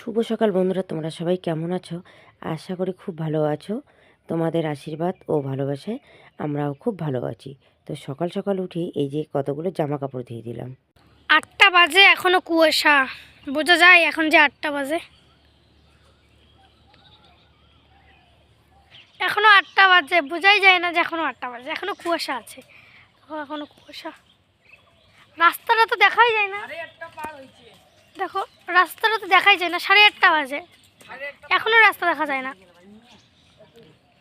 শুভ সকাল বন্ধুরা তোমরা সবাই কেমন আছো? আশা করি খুব ভালো আছো। তোমাদের আশীর্বাদ ও ভালোবাসায় আমরাও খুব ভালো আছি। তো সকাল সকাল উঠে এই যে কতগুলো জামা কাপড় দিয়ে দিলাম। আটটা বাজে এখনও কুয়াশা। বোঝা যায় এখন যে আটটা বাজে। এখনও আটটা বাজে বোঝাই যায় না যে এখনও আটটা বাজে। এখনও কুয়াশা আছে। দেখো এখনও কুয়াশা। রাস্তাটা তো দেখাই যায় না। দেখো, রাস্তাটা তো দেখাই যায় না, সাড়ে আটটা বাজে। এখনও রাস্তা দেখা যায় না।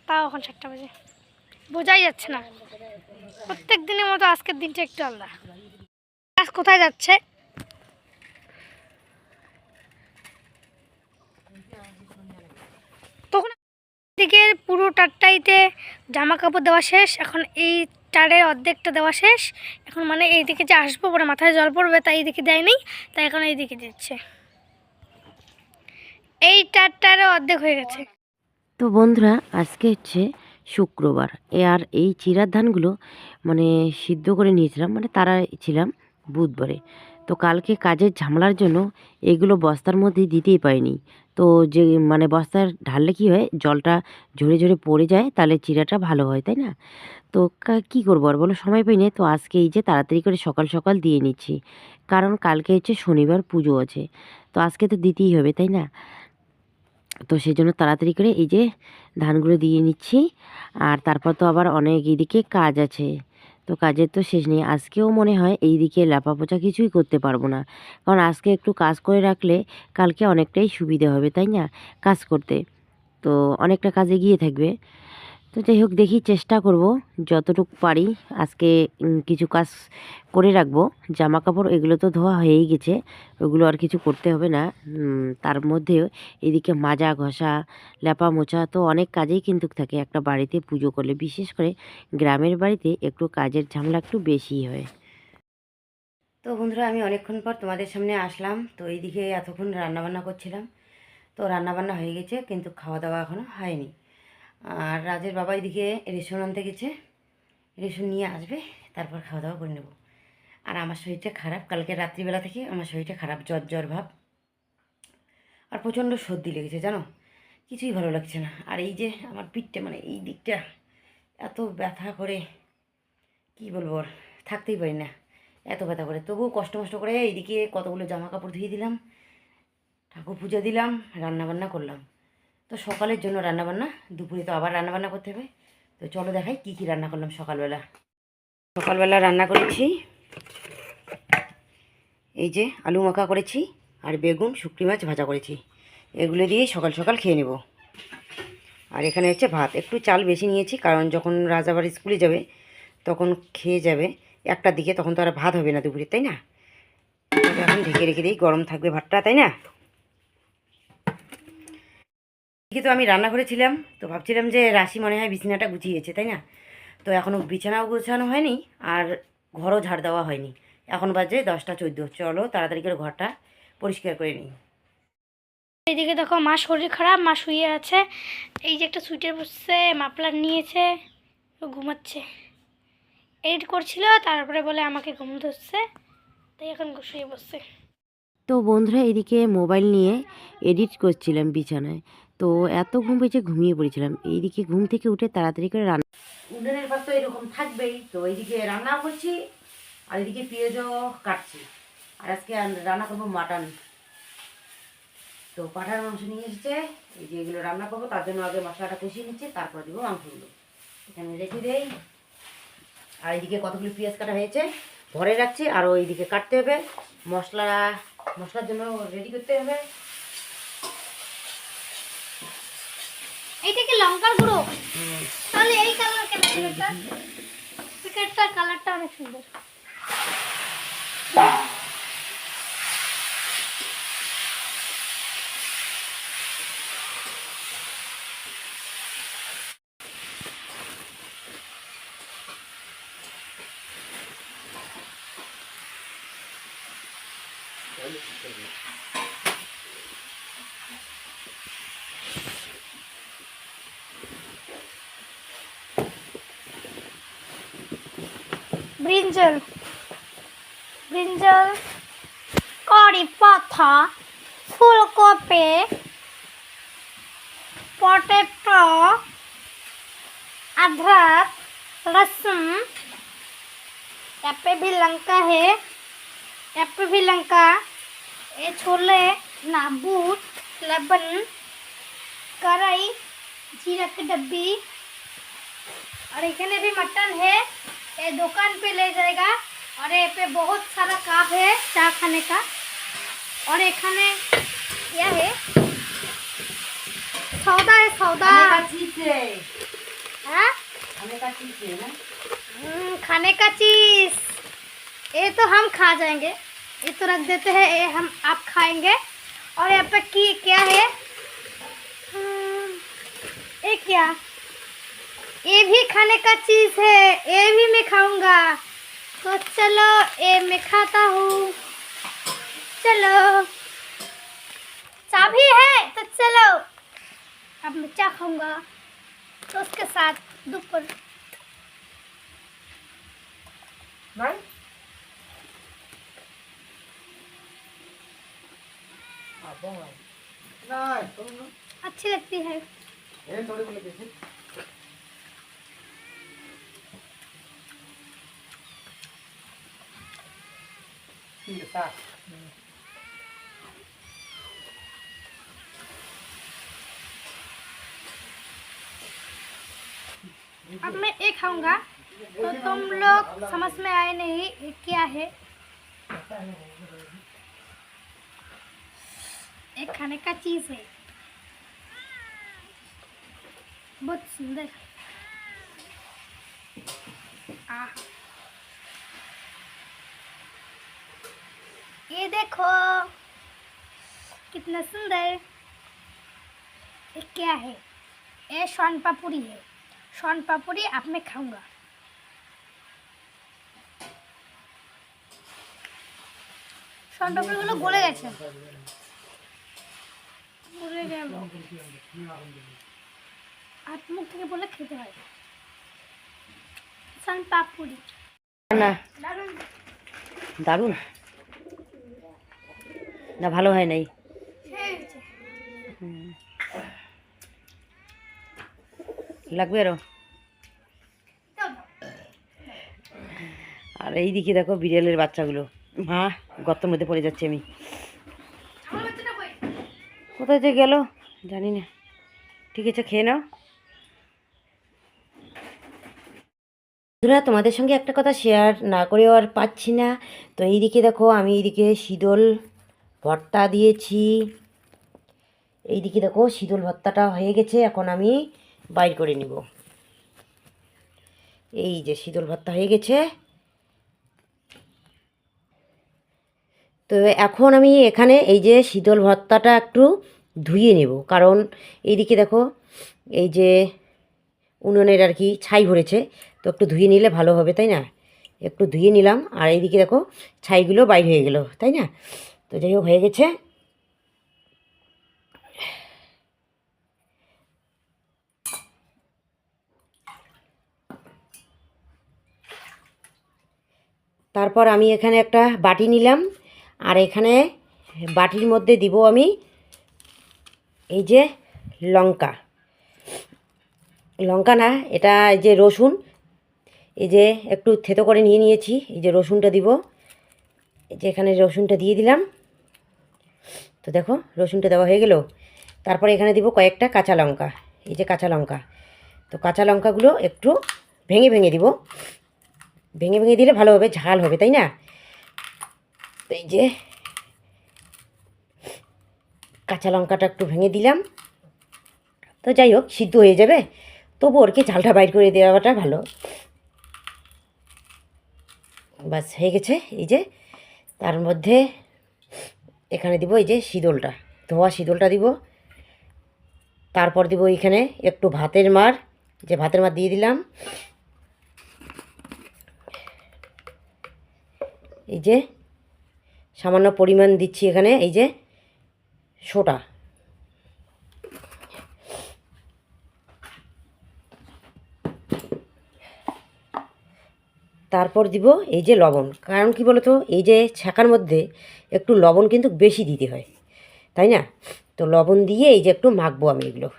তাও এখন সাতটা বাজে। বোঝাই যাচ্ছে না। প্রত্যেক দিনের মতো আজকের দিনটা একটু আলাদা। আজ কোথায় যাচ্ছে? তখন দিকের পুরো টারটাইতে জামা কাপড় দেওয়া শেষ। এখন এই টারের অর্ধেকটা দেওয়া শেষ। এখন মানে এইদিকে যে আসব পরে মাথায় জল পড়বে, তাই এইদিকে দেয়নি, তাই এখন এইদিকে দিচ্ছে। এই টারটারে অর্ধেক হয়ে গেছে। তো বন্ধুরা, আজকে হচ্ছে শুক্রবার। এ আর এই চিরার ধানগুলো মানে সিদ্ধ করে নিয়েছিলাম মানে তারা ছিলাম বুধবারে। তো কালকে কাজের ঝামেলার জন্য এগুলো বস্তার মধ্যে দিতেই পারিনি। তো যে মানে বস্তার ঢাললে কি হয়? জলটা ঝরে ঝরে পড়ে যায়, তাহলে চিরাটা ভালো হয়, তাই না? তো কা- করব? আর বলো, সময় পাই না তো আজকে এই যে তাড়াতাড়ি করে সকাল সকাল দিয়ে নিচ্ছি। কারণ কালকে হচ্ছে শনিবার পুজো আছে, তো আজকে তো দিতেই হবে, তাই না? তো সেই জন্য তাড়াতাড়ি করে এই যে ধানগুলো দিয়ে নিচ্ছি, আর তারপর তো আবার অনেক এদিকে কাজ আছে। তো কাজের তো শেষ নেই। আজকেও মনে হয় এই দিকে পোচা কিছুই করতে পারব না। কারণ আজকে একটু কাজ করে রাখলে কালকে অনেকটাই সুবিধে হবে, তাই না? কাজ করতে। তো অনেকটা কাজে গিয়ে থাকবে। তো যাই হোক দেখি চেষ্টা করব যতটুকু পারি। আজকে কিছু কাজ করে রাখব। জামা কাপড় এগুলো তো ধোয়া হয়েই গেছে, ওগুলো আর কিছু করতে হবে না। তার মধ্যেও এদিকে মাজা ঘষা ল্যাপা মোছা তো অনেক কাজেই কিন্তু থাকে। একটা বাড়িতে পুজো করলে, বিশেষ করে গ্রামের বাড়িতে একটু কাজের ঝামেলা একটু বেশিই হয়। তো বন্ধুরা, আমি অনেকক্ষণ পর তোমাদের সামনে আসলাম। তো এইদিকে এতক্ষণ রান্নাবান্না করছিলাম। তো রান্নাবান্না হয়ে গেছে, কিন্তু খাওয়া দাওয়া এখনও হয়নি। আর রাজের বাবা এদিকে রেশন আনতে গেছে। রেশন নিয়ে আসবে, তারপর খাওয়া দাওয়া করে নেব। আর আমার শরীরটা খারাপ, কালকে রাত্রিবেলা থেকে আমার শরীরটা খারাপ, জ্বর জ্বর ভাব। আর প্রচণ্ড সর্দি লেগেছে, জানো? কিছুই ভালো লাগছে না। আর এই যে আমার পিঠটা মানে এই দিকটা, এত ব্যথা করে, কি বলব থাকতেই পারি না, এত ব্যথা করে। তবুও কষ্ট মষ্ট করে এইদিকে কতগুলো জামা কাপড় ধুয়ে দিলাম, ঠাকুর পূজা দিলাম, রান্নাবান্না করলাম। তো সকালের জন্য রান্নাবান্না, দুপুরে তো আবার রান্নাবান্না করতে হবে। তো চলো দেখাই কী কী রান্না করলাম সকালবেলা। সকালবেলা রান্না করেছি, এই যে আলু মাখা করেছি আর বেগুন শুকরি মাছ ভাজা করেছি। এগুলো দিয়ে সকাল সকাল খেয়ে নেব। আর এখানে হচ্ছে ভাত। একটু চাল বেশি নিয়েছি, কারণ যখন রাজাবার স্কুলে যাবে, তখন খেয়ে যাবে। একটা দিকে তখন তো আর ভাত হবে না দুপুরে, তাই না? এখন ঢেকে রেখে দিই, গরম থাকবে ভাতটা, তাই না? এদিকে তো আমি রান্না করেছিলাম, তো ভাবছিলাম যে রাশি মনে হয় বিছানাটা গুছিয়েছে, তাই না? তো এখনও বিছানাও গোছানো হয়নি আর ঘরও ঝাড় দেওয়া হয়নি। এখন বাজে দশটা চোদ্দ, চলো তাড়াতাড়ি করে ঘরটা পরিষ্কার করে নিই। এইদিকে দেখো মা শরীর খারাপ, মা শুয়ে আছে। এই যে একটা সুইটার বসছে মাপলার নিয়েছে ঘুমাচ্ছে। এডিট করছিল, তারপরে বলে আমাকে ঘুম ধরছে, তাই এখন শুয়ে বসছে তো বন্ধুরা এদিকে মোবাইল নিয়ে এডিট করছিলাম বিছানায়। তো এত ঘুম পেয়েছে, ঘুমিয়ে পড়েছিলাম। এইদিকে ঘুম থেকে উঠে তাড়াতাড়ি করে রান্না উনুনের পাশ তো এরকম থাকবেই। তো এইদিকে রান্না করছি, আর এদিকে পেঁয়াজও কাটছি। আর আজকে রান্না করব মাটন। তো পাঠার মাংস নিয়ে এসেছে, এই যে এগুলো রান্না করব, তার জন্য আগে মশলাটা কষিয়ে নিচ্ছে, তারপর দেবো মাংসগুলো এখানে রেখে দেই। আর এইদিকে কতগুলো পেঁয়াজ কাটা হয়েছে, ভরে রাখছি, আর ওইদিকে কাটতে হবে। মশলা মশলার জন্য রেডি করতে হবে। এইটা কি লঙ্কার গুঁড়ো? তাহলে এই কালার কেন এটা প্যাকেটটার কালারটা অনেক সুন্দর। ব্রিঞ্জল ব্রিঞ্জল কড়ি পাতা ফুলকপি पोटैटो अदरक लहसुन यहाँ पे भी लंका है यहाँ पे भी लंका ये छोले नाबूत लबन कढ़ाई जीरा की डब्बी और एखाने भी मटन है ये दुकान पे ले जाएगा। और ये पे बहुत सारा कप है चाय खाने का। और एखाने क्या है? सौदा है सौदा। हाँ? हम्म, खाने का चीज़। ये तो हम खा जाएँगे। ये तो रख देते हैं ये हम आप खाएँगे। और यहाँ पे की क्या है? हम्म, ये क्या? ये खाने का चीज़ है ये भी मैं खाऊँगा। तो चलो ये मैं खाता हूँ। चलो। चाबी है तो चलो। अब मैं क्या खाऊँगा? तो उसके साथ दोपहर। अच्छी लगती है। अब मैं एक खाऊँगा। तो तुम लोग समझ में आए नहीं क्या है। एक खाने का चीज़ है। बहुत सुंदर। ये देखो कितना सुंदर ये क्या है ये सोन पापड़ी है सोन पापड़ी अब मैं खाऊंगा সোন পাপড়িগুলো গলে গেছে গলে গেল হাত মুখ থেকে বলে খেতে হয় সোন পাপড়ি না দারুণ দারুণ না, ভালো হয় নাই? লাগবে আরও। আর এই দিকে দেখো বিড়ালের বাচ্চাগুলো। মা, গর্তের মধ্যে পড়ে যাচ্ছে আমি। কোথায় যে গেল? জানি না। ঠিক আছে, খেয়ে নাও। বন্ধুরা, তোমাদের সঙ্গে একটা কথা শেয়ার না করেও আর পাচ্ছি না। তো এইদিকে দেখো, আমি এইদিকে শীতল ভর্তা দিয়েছি। এইদিকে দেখো শীতল ভর্তাটা হয়ে গেছে, এখন আমি বাইর করে নিব। এই যে শীতল ভর্তা হয়ে গেছে। তো এখন আমি এখানে এই যে শীতল ভর্তাটা একটু ধুয়ে নেব, কারণ এইদিকে দেখো এই যে উনুনের আর কি ছাই ভরেছে, তো একটু ধুয়ে নিলে ভালো হবে, তাই না? একটু ধুয়ে নিলাম, আর এইদিকে দেখো ছাইগুলো বাইর হয়ে গেল, তাই না? তো যাই হোক, হয়ে গেছে। তারপর আমি এখানে একটা বাটি নিলাম, আর এখানে বাটির মধ্যে দিব আমি এই যে লঙ্কা। লঙ্কা না, এটা এই যে রসুন, এই যে একটু থেতো করে নিয়ে নিয়েছি, এই যে রসুনটা দিব। এই যে এখানে রসুনটা দিয়ে দিলাম। তো দেখো, রসুনটা দেওয়া হয়ে গেল। তারপরে এখানে দিব কয়েকটা কাঁচা লঙ্কা। এই যে কাঁচা লঙ্কা। তো কাঁচা লঙ্কাগুলো একটু ভেঙে ভেঙে দিব। ভেঙে ভেঙে দিলে ভালো হবে, ঝাল হবে, তাই না? তো এই যে কাঁচা লঙ্কাটা একটু ভেঙে দিলাম। তো যাই হোক, সিদ্ধ হয়ে যাবে। তবু ওর কি ঝালটা বাইর করে দেওয়াটা ভালো। বাস হয়ে গেছে। এই যে, তার মধ্যে এখানে দিব এই যে শীতলটা, ধোয়া শীতলটা দিব। তারপর দিব এখানে একটু ভাতের মার, যে ভাতের মার দিয়ে দিলাম। এই যে সামান্য পরিমাণ দিচ্ছি এখানে, এই যে সোটা। তারপর দিব এই যে লবণ। কারণ কি বলতো, এই যে ছাকার মধ্যে একটু লবণ কিন্তু বেশি দিতে হয়। তাই না? তো লবণ দিয়ে এই যে একটু মাখবো আমি এগুলো।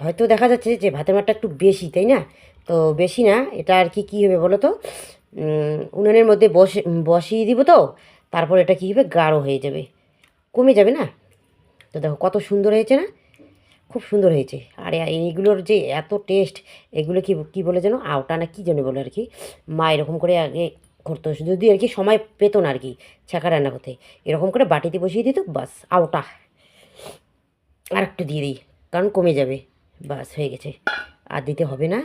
হয়তো দেখা যাচ্ছে যে ভাতের মারটা একটু বেশি, তাই না? তো বেশি না, এটা আর কি, কী হবে বলো তো উনুনের মধ্যে বসে, বসিয়ে দিব তো, তারপর এটা কী হবে, গাঢ় হয়ে যাবে। কমে যাবে না? তো দেখো কত সুন্দর হয়েছে না? খুব সুন্দর হয়েছে। আর এইগুলোর যে এত টেস্ট এগুলো কি কি বলে যেন? আওটা না কী যেন বলে আর কি? মা এরকম করে আগে করতো। যদি আর কি সময় পেতো না আর কি ছাঁকা রান্না করতে। এরকম করে বাটিতে বসিয়ে দিত, বাস, আওটা। আর একটু দিয়ে দিই, কারণ কমে যাবে। বাস, হয়ে গেছে। আর দিতে হবে না।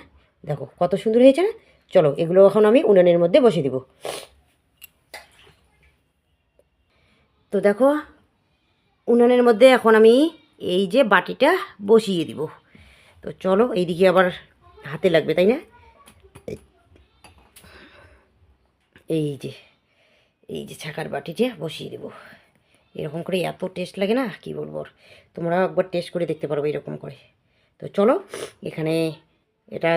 দেখো, কত সুন্দর হয়েছে না? চলো, এগুলো এখন আমি উনানের মধ্যে বসিয়ে দিব। তো দেখো, উনানের মধ্যে এখন আমি এই যে বাটিটা বসিয়ে দিব। তো চলো এইদিকে আবার হাতে লাগবে, তাই না? এই যে এই যে ছাকার বাটিটা বসিয়ে দেবো। এরকম করে এত টেস্ট লাগে না, কি বলব। তোমরাও একবার টেস্ট করে দেখতে পারবে এরকম করে। তো চলো, এখানে এটা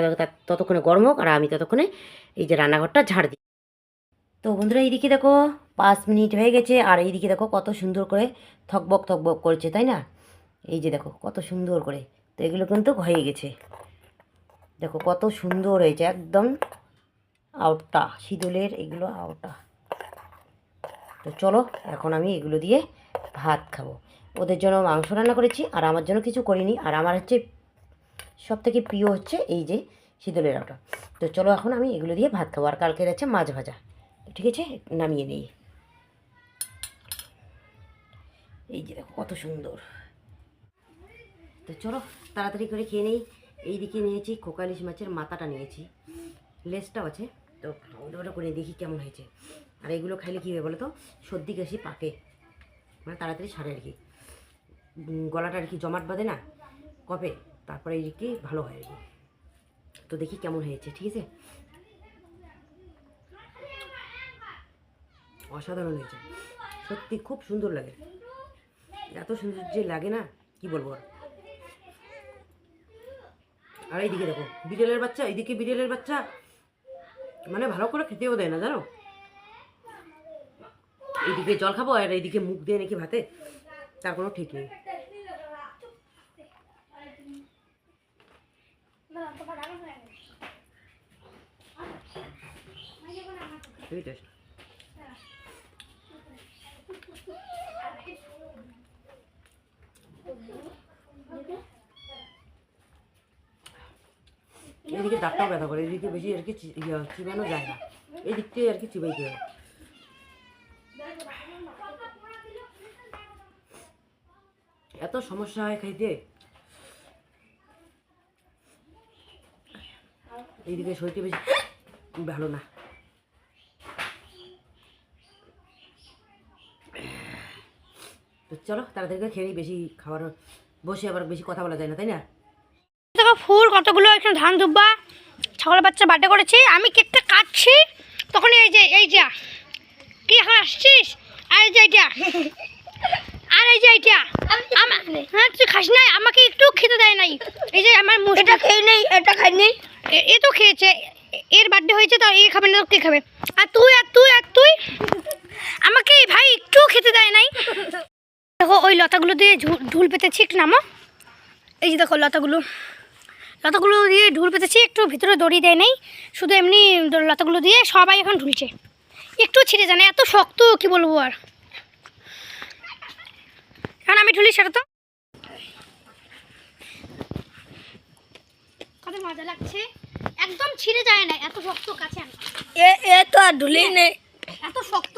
ততক্ষণে গরম হোক, আর আমি ততক্ষণে এই যে রান্নাঘরটা ঝাড় দিই তো বন্ধুরা, এইদিকে দেখো, পাঁচ মিনিট হয়ে গেছে, আর এইদিকে দেখো কত সুন্দর করে থকবক থকবক করছে, তাই না? এই যে দেখো, কত সুন্দর করে। তো এগুলো কিন্তু হয়ে গেছে। দেখো, কত সুন্দর হয়েছে, একদম আউটটা শীতলের এগুলো আউটটা তো চলো, এখন আমি এগুলো দিয়ে ভাত খাব। ওদের জন্য মাংস রান্না করেছি, আর আমার জন্য কিছু করিনি। আর আমার হচ্ছে সব থেকে প্রিয় হচ্ছে এই যে শীতলের আটা তো চলো, এখন আমি এগুলো দিয়ে ভাত খাব। আর কালকে আছে মাছ ভাজা। ঠিক আছে, নামিয়ে নেই। এই যে দেখো, কত সুন্দর। তো চলো, তাড়াতাড়ি করে খেয়ে নেই। এইদিকে নিয়েছি কোকালিশ মাছের মাথাটা নিয়েছি। লেজটাও আছে। তো ওটা করে দেখি কেমন হয়েছে। আর এগুলো খাইলে কী হবে বলো তো? সর্দি, কাশি, পাকে। মানে তাড়াতাড়ি সারে আর কি। গলাটা আর কি জমাট বাঁধে না? কপে। তারপরে এই কি ভালো হয় আর কি। তো দেখি কেমন হয়েছে, ঠিক আছে? অসাধারণ হয়েছে। সত্যি খুব সুন্দর লাগে। এত সুন্দর যে লাগে না, কি বলব আর? আর এইদিকে দেখো, বিড়ালের বাচ্চা, এইদিকে বিড়ালের বাচ্চা। মানে ভালো করে খেতেও দেয় না, জানো? এইদিকে জল খাব আর এইদিকে মুখ দিয়ে নাকি ভাতে। তার কোনো ঠিক নেই। এই টেস্ট এদিকে দাঁতটাও ব্যথা করে, এদিকে বেশি আর কি চিবানো যায় না। এই দিক থেকে আর কি চিবাইতে হয়। এত সমস্যা হয় খাইতে। এইদিকে শরীরটা বেশি ভালো না। তো চলো, তাড়াতাড়ি খেয়ে বেশি খাবার বসে আবার বেশি কথা বলা যায় না, তাই না? দেখো ফুল কতগুলো এখানে ধান দুব্বা ছাগলের বাচ্চা বার্থডে করেছি আমি কেকটা কাটছি তখন এই যে এই যা কি এখন আসছিস? আর এই যে এইটা আর এই যে এইটা হ্যাঁ তুই খাস নাই? আমাকে একটু খেতে দেয় নাই। এই যে আমার এটা খেয়ে নেই এটা খাই নেই এ তো খেয়েছে এর বার্থডে হয়েছে তো এ খাবে না তো কে খাবে? আর তুই আর তুই আর তুই আমাকে ভাই একটু খেতে দেয় নাই। দেখো ওই লতাগুলো দিয়ে ঝুল- ঢুল পেতেছি নামো? এই যে দেখো লতাগুলো। লতাগুলো দিয়ে ঢুল পেতেছি একটু ভিতরে দড়ি দেয় নেই শুধু এমনি লতাগুলো দিয়ে সবাই এখন ঢুলছে। একটু ছিঁড়ে জানে এত শক্ত কি বলব আর। এখন আমি ঢুলি সেটা তো। কত মজা লাগছে। একদম ছিঁড়ে যায় না এত শক্ত কাছে। এ এ তো আর ঢুলেই নেই। এত শক্ত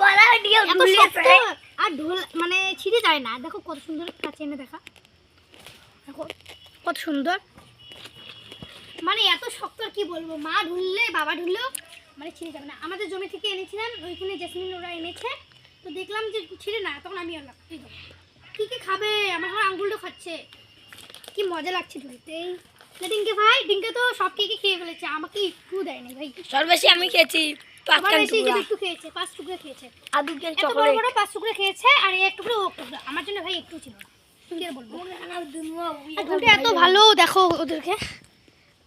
গলা এত শক্ত আর ঢোল মানে ছিঁড়ে যায় না। দেখো কত সুন্দর কাছে এনে দেখা। দেখো। কত সুন্দর। মানে এত শক্ত কি বলব মা ঢুললে বাবা ঢুললেও মানে ছিঁড়ে যাবে না। আমাদের জমি থেকে এনেছিলাম ওইখানে জেসমিন ওরা এনেছে। তো দেখলাম যে ছিঁড়ে না তখন আমি আনলাম। কি কি খাবে? আমার এখন আঙ্গুলটা খাচ্ছে। কি মজা লাগছে ঢুলতে না ডিঙ্কে ভাই ডিঙ্কে তো সব কেকে খেয়ে ফেলেছে আমাকে একটু দেয়নি ভাই। সব বেশি আমি খেয়েছি আমার পাঁচ টুকরো খেয়েছে। আর বড় পাঁচ টুকরো খেয়েছে আর এক টুকরো ও টুকরো। আমার জন্য ভাই একটু ছিল না। দুটো এত ভালো দেখো ওদেরকে।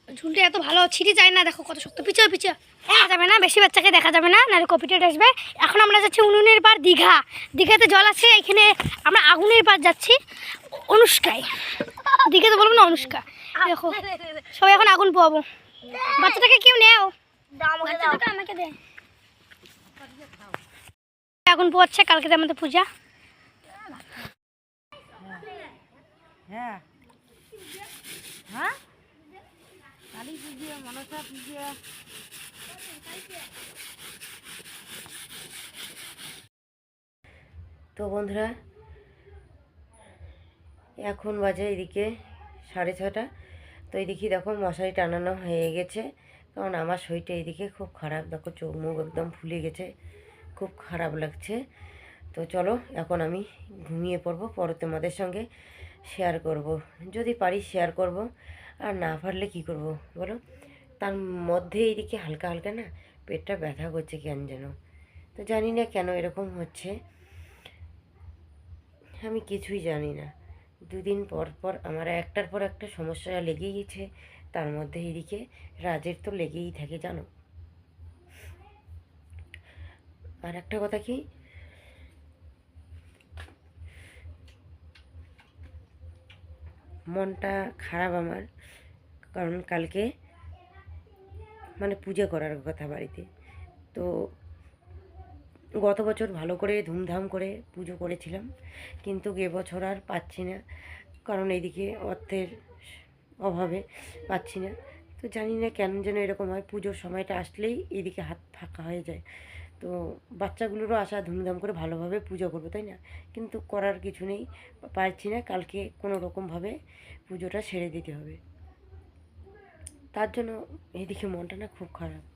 ঝুলটা এত ভালো ছিঁড়ে যায় না দেখো কত শক্ত। পিছিয়ে পিছিয়ে দেখা যাবে না বেশি বাচ্চাকে দেখা যাবে না নাহলে কপিটেট আসবে। এখন আমরা যাচ্ছি উনুনের পার দীঘা। দীঘাতে জল আছে এখানে আমরা আগুনের পার যাচ্ছি। অনুষ্কায়। দীঘাতে বলব না অনুষ্কা। দেখো সবাই এখন আগুন পোয়াবো। বাচ্চাটাকে কেউ নেও আমাকে দে। আগুন পোয়াচ্ছে কালকে আমাদের পূজা। হ্যাঁ। হ্যাঁ? কালী পুজো, মনসা পুজো। তো বন্ধুরা, এখন বাজে এদিকে সাড়ে ছটা। তো এদিকে দেখো মশারি টানানো হয়ে গেছে। কারণ আমার শরীরটা এদিকে খুব খারাপ। দেখো চোখ মুখ একদম ফুলে গেছে। খুব খারাপ লাগছে। তো চলো, এখন আমি ঘুমিয়ে পড়ব। পরে তোমাদের সঙ্গে শেয়ার করব। যদি পারি শেয়ার করব, আর না পারলে কি করব বলো? তার মধ্যে এইদিকে হালকা হালকা না পেটটা ব্যথা করছে কেন যেন? তো জানি না কেন এরকম হচ্ছে। আমি কিছুই জানি না। দুদিন পর পর আমার একটার পর একটা সমস্যা লেগেই গেছে। তার মধ্যে এদিকে রাজের তো লেগেই থাকে জানো? আর একটা কথা কি? মনটা খারাপ আমার, কারণ কালকে মানে পূজা করার কথা বাড়িতে। তো গত বছর ভালো করে ধুমধাম করে পুজো করেছিলাম, কিন্তু এবছর আর পাচ্ছি না, কারণ এইদিকে অর্থের অভাবে পাচ্ছি না। তো জানি না কেন যেন এরকম হয়, পুজোর সময়টা আসলেই এদিকে হাত ফাঁকা হয়ে যায়। তো বাচ্চাগুলোরও আশা ধুমধাম করে ভালোভাবে পুজো করব, তাই না? কিন্তু করার কিছু নেই, পারছি না, কালকে কোনো রকমভাবে পুজোটা সেরে দিতে হবে। তার জন্য এদিকে মনটা না খুব খারাপ।